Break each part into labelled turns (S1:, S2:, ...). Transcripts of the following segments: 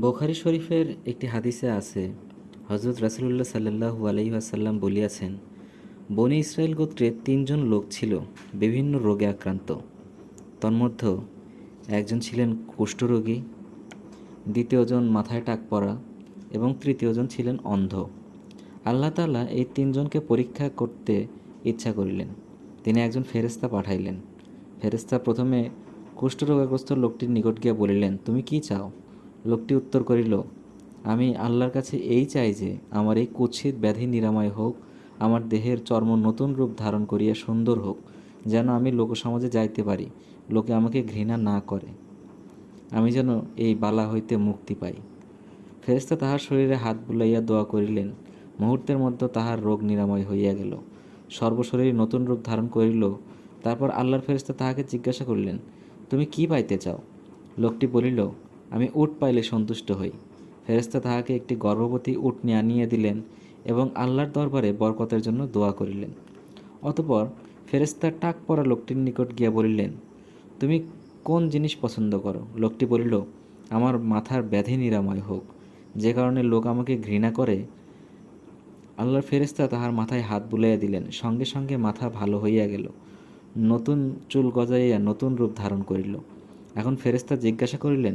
S1: বোখারি শরীফের একটি হাদিসে আছে হজরত রাসুলুল্লাহ সাল্লাহু আলহিহাসাল্লাম বলিয়াছেন, বনি ইসরায়েল গোত্রে তিনজন লোক ছিল, বিভিন্ন রোগে আক্রান্ত। তন্মধ্যে একজন ছিলেন কুষ্ঠরোগী, দ্বিতীয়জন মাথায় টাক পড়া এবং তৃতীয়জন ছিলেন অন্ধ। আল্লাহ তাআলা এই তিনজনকে পরীক্ষা করতে ইচ্ছা করিলেন। তিনি একজন ফেরেস্তা পাঠাইলেন। ফেরেস্তা প্রথমে কুষ্ঠরোগাগ্রস্ত লোকটির নিকট গিয়া বলিলেন, তুমি কি চাও? লোকটি উত্তর করিল, আমি আল্লাহর কাছে এই চাই যে আমার এই কুৎসিত ব্যাধি নিরাময় হোক, আমার দেহের চর্ম নতুন রূপ ধারণ করিয়া সুন্দর হোক, যেন আমি লোকসমাজে যাইতে পারি, লোকে আমাকে ঘৃণা না করে। আমি যেন এই বালা হইতে মুক্তি পাই। ফেরেস্তা তাহার শরীরে হাত বুলাইয়া দোয়া করিলেন। মুহূর্তের মধ্যে তাহার রোগ নিরাময় হইয়া গেল। সর্বশরীর নতুন রূপ ধারণ করিল। তারপর আল্লাহর ফেরেস্তা তাহাকে জিজ্ঞাসা করিলেন, তুমি কি পাইতে চাও? লোকটি বলিল আমি উট পাইলে সন্তুষ্ট হই। ফেরেস্তা তাহাকে একটি গর্ভবতী উট নিয়ে আনিয়ে দিলেন এবং আল্লাহর দরবারে বরকতের জন্য দোয়া করিলেন। অতপর ফেরেস্তার টাক পরা লোকটির নিকট গিয়া বলিলেন, তুমি কোন জিনিস পছন্দ করো? লোকটি বলিল, আমার মাথার ব্যাধি নিরাময় হোক। যে কারণে লোক আমাকে ঘৃণা করে, আল্লাহর ফেরেস্তা তাহার মাথায় হাত বুলাইয়া দিলেন। সঙ্গে সঙ্গে মাথা ভালো হইয়া গেল। নতুন চুল গজাইয়া নতুন রূপ ধারণ করিল। এখন ফেরেস্তা জিজ্ঞাসা করিলেন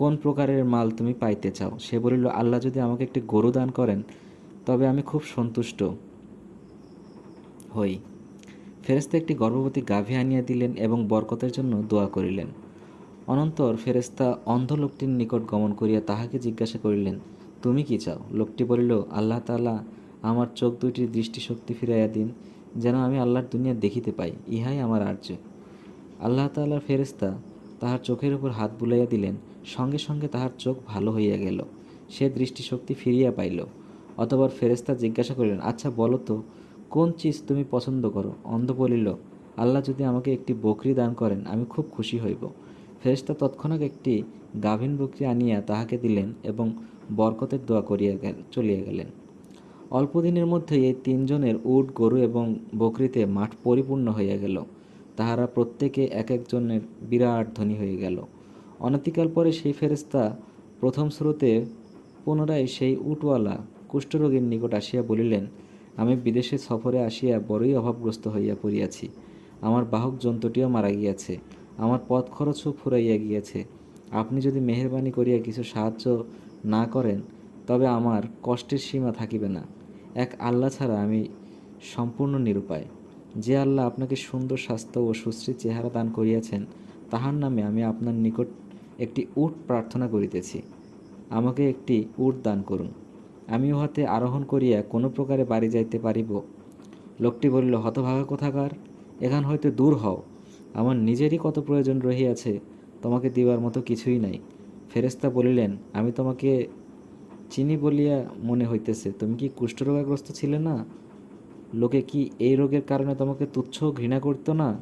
S1: কোন প্রকারের মাল তুমি পাইতে চাও? সে বলিল, আল্লাহ যদি আমাকে একটি গরু দান করেন, তবে আমি খুব সন্তুষ্ট হই। ফেরেস্তা একটি গর্ভবতী গাভী আনিয়া দিলেন এবং বরকতের জন্য দোয়া করিলেন। অনন্তর ফেরেস্তা অন্ধ লোকটির নিকট গমন করিয়া তাহাকে জিজ্ঞাসা করিলেন, তুমি কি চাও? লোকটি বলিল, আল্লাহ তাআলা আমার চোখ দুইটির দৃষ্টিশক্তি ফিরাইয়া দিন, যেন আমি আল্লাহর দুনিয়া দেখিতে পাই। ইহাই আমার আর্য। আল্লাহ তাআলার ফেরেস্তা তাহার চোখের উপর হাত বুলাইয়া দিলেন, সঙ্গে সঙ্গে তাহার চোখ ভালো হইয়া গেল। সে দৃষ্টিশক্তি ফিরিয়া পাইল। অতবার ফেরেস্তা জিজ্ঞাসা করিলেন আচ্ছা বলো তো, কোন চিজ তুমি পছন্দ করো? অন্ধ বলিল, আল্লাহ যদি আমাকে একটি বকরি দান করেন, আমি খুব খুশি হইব। ফেরেস্তা তৎক্ষণাৎ একটি গাভীন বকরি আনিয়া তাহাকে দিলেন এবং বরকতের দোয়া করিয়া গেল, চলিয়া গেলেন। অল্প দিনের মধ্যেই এই তিনজনের উট, গরু এবং বকরিতে মাঠ পরিপূর্ণ হইয়া গেল। তাহারা প্রত্যেকে এক একজনের বিরাট ধনী হয়ে গেল। অনতিকাল পরে সেই ফেরেস্তা প্রথম স্রোতে পুনরায় সেই উটওয়ালা কুষ্ঠরোগীর নিকট আসিয়া বলিলেন, আমি বিদেশে সফরে আসিয়া বড়ই অভাবগ্রস্ত হইয়া পড়িয়াছি। আমার বাহক জন্তুটিও মারা গিয়াছে। আমার পথ খরচও ফুরাইয়া গিয়াছে। আপনি যদি মেহরবানি করিয়া কিছু সাহায্য না করেন, তবে আমার কষ্টের সীমা থাকিবে না। এক আল্লাহ ছাড়া আমি সম্পূর্ণ নিরুপায়। যে আল্লাহ আপনাকে সুন্দর স্বাস্থ্য ও সুশ্রী চেহারা দান করিয়াছেন, তাহার নামে আমি আপনার নিকট একটি উট প্রার্থনা করিতেছি। আমাকে একটি উট দান করুন। আমি উহাতে আরোহণ করিয়া কোনো প্রকারে বাড়ি যাইতে পারিব। লোকটি বলিল, হতভাগা কোথাকার? এখান হইতে দূর হও। আমার নিজেরই কত প্রয়োজন রহিয়াছে, তোমাকে দিবার মতো কিছুই নাই। ফেরেস্তা বলিলেন, আমি তোমাকে চিনি বলিয়া মনে হইতেছে, তুমি কি কুষ্ঠরোগাগ্রস্ত ছিলে না? লোকে কি এই রোগের কারণে তোমাকে তুচ্ছ ঘৃণা করত না?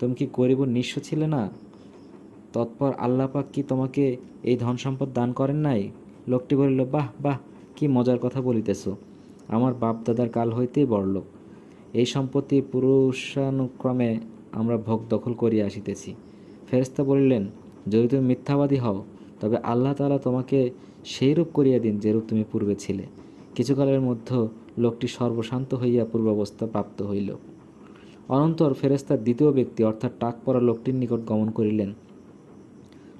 S1: তুমি কি গরিব নিঃস্ব ছিলে না? তৎপর আল্লাপাক কি তোমাকে এই ধন সম্পদ দান করেন নাই? লোকটি বলিল, বাহ বাহ, কি মজার কথা বলিতেছ। আমার বাপ দাদার কাল হইতেই বড়লোক এই সম্পত্তি পুরুষানুক্রমে আমরা ভোগ দখল করিয়া আসিতেছি। ফেরেস্তা বলিলেন, যদি তুমি মিথ্যাবাদী হও, তবে আল্লাহ তালা তোমাকে সেই রূপ করিয়া দিন যেরূপ তুমি পূর্বে ছিলে। কিছুকালের মধ্যে লোকটি সর্বশান্ত হইয়া পূর্বাবস্থা প্রাপ্ত হইল। অনন্তর ফেরেস্তার দ্বিতীয় ব্যক্তি অর্থাৎ টাক পরা লোকটির নিকট গমন করিলেন।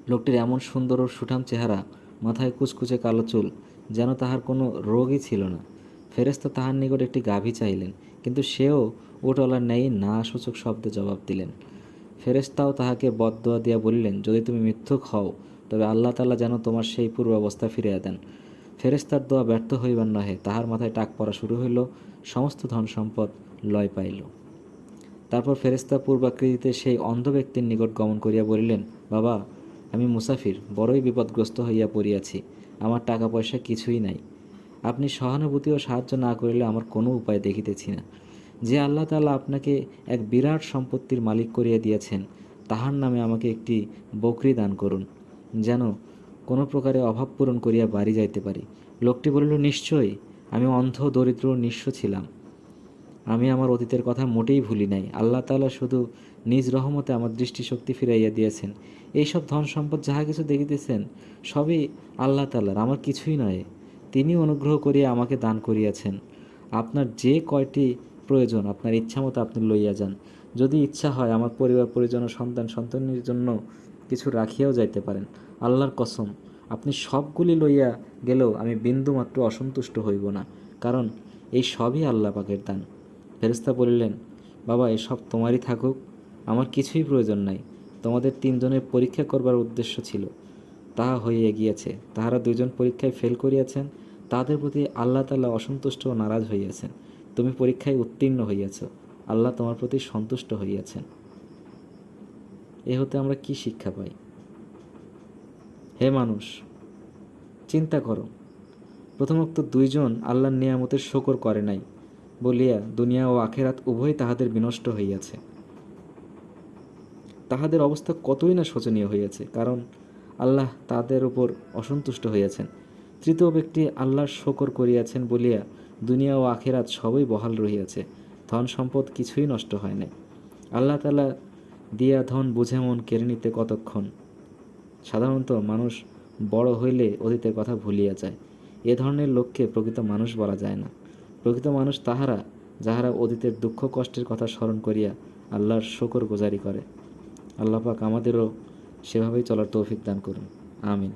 S1: লোকটির এমন সুন্দর ও সুঠাম চেহারা, মাথায় কুচকুচে কালো চুল, যেন তাহার কোনো রোগই ছিল না। ফেরেস্তা তাহার নিকট একটি গাভী চাইলেন কিন্তু সেও ওটলার ন্যায় না সূচক শব্দে জবাব দিলেন। ফেরেস্তাও তাহাকে বদদোয়া দিয়া বলিলেন, যদি তুমি মিথ্যুক হও, তবে আল্লাহ তাআলা যেন তোমার সেই পূর্বাবস্থা ফিরিয়ে দেন। ফেরেস্তার দোয়া ব্যর্থ হইবার নহে, তাহার মাথায় টাক পড়া শুরু হইল, সমস্ত ধন সম্পদ লয় পাইল। তারপর ফেরেস্তা পূর্বাকৃতিতে সেই অন্ধ ব্যক্তির নিকট গমন করিয়া বলিলেন, বাবা, আমি মুসাফির, বড়ই বিপদগ্রস্ত হইয়া পড়িয়াছি, আমার টাকা পয়সা কিছুই নাই। আপনি সহানুভূতি ও সাহায্য না করিলে আমার কোনো উপায় দেখিতেছি না। যে আল্লাহ তাআলা আপনাকে এক বিরাট সম্পত্তির মালিক করিয়া দিয়েছেন, তাহার নামে আমাকে একটি বকরি দান করুন, যেন কোনো প্রকারে অভাব পূরণ করিয়া বাড়ি যাইতে পারি। লোকটি বলিল, নিশ্চয়ই, আমি অন্ধ, দরিদ্র, নিঃস্ব ছিলাম। আমি আমার অতীতের কথা মোটেই ভুলি নাই। আল্লাহ তাআলা শুধু নিজ রহমতে আমার দৃষ্টিশক্তি ফিরাইয়া দিয়েছেন। এইসব ধন সম্পদ যাহা কিছু দেখিতেছেন, সবই আল্লাহ তাআলার। আমার কিছুই নয়। তিনি অনুগ্রহ করিয়া আমাকে দান করিয়াছেন। আপনার যে কয়টি প্রয়োজন, আপনার ইচ্ছা মতো আপনি লইয়া যান। যদি ইচ্ছা হয়, আমার পরিবার, পরিজন সন্তান সন্তানের জন্য কিছু রাখিয়াও যাইতে পারেন। আল্লাহর কসম, আপনি সবগুলি লইয়া গেলেও আমি বিন্দুমাত্র অসন্তুষ্ট হইব না, কারণ এই সবই আল্লাহ পাকের দান। ফেরিস্তা বলিলেন, বাবা, এসব তোমারই থাকুক, আমার কিছুই প্রয়োজন নাই, তোমাদের তিনজনের পরীক্ষা করবার উদ্দেশ্য ছিল। তাহা হইয়া গিয়াছে, তাহারা দুইজন পরীক্ষায় ফেল করিয়াছেন তাদের প্রতি আল্লাহ তাআলা অসন্তুষ্ট ও নারাজ হইয়াছেন। তুমি পরীক্ষায় উত্তীর্ণ হইয়াছ, আল্লাহ তোমার প্রতি সন্তুষ্ট হইয়াছেন। এ হতে আমরা কি শিক্ষা পাই? হে মানুষ, চিন্তা করো। প্রথমোক্ত দুইজন আল্লাহর নিয়ামতের শকর করে নাই, বলিয়া দুনিয়া ও আখেরাত উভয় তাহাদের বিনষ্ট হইয়াছে। তাহাদের অবস্থা কতই না শোচনীয় হইয়াছে, কারণ আল্লাহ তাদের উপর অসন্তুষ্ট হইয়াছেন। তৃতীয় ব্যক্তি আল্লাহর শকর করিয়াছেন বলিয়া দুনিয়া ও আখেরাত সবই বহাল রহিয়াছে, ধন সম্পদ কিছুই নষ্ট হয় নাই। আল্লাহ তালা দিয়া ধন বুঝে মন কেড়ে নিতে কতক্ষণ সাধারণত মানুষ বড় হইলে অতীতের কথা ভুলিয়া যায়। এ ধরনের লোককে প্রকৃত মানুষ বলা যায় না। প্রকৃত মানুষ তাহারা, যাহারা অতীতের দুঃখ কষ্টের কথা স্মরণ করিয়া আল্লাহর শকর গুজারি করে। আল্লাহ পাক আমাদেরও সেভাবেই চলার তৌফিক দান করুন। আমিন।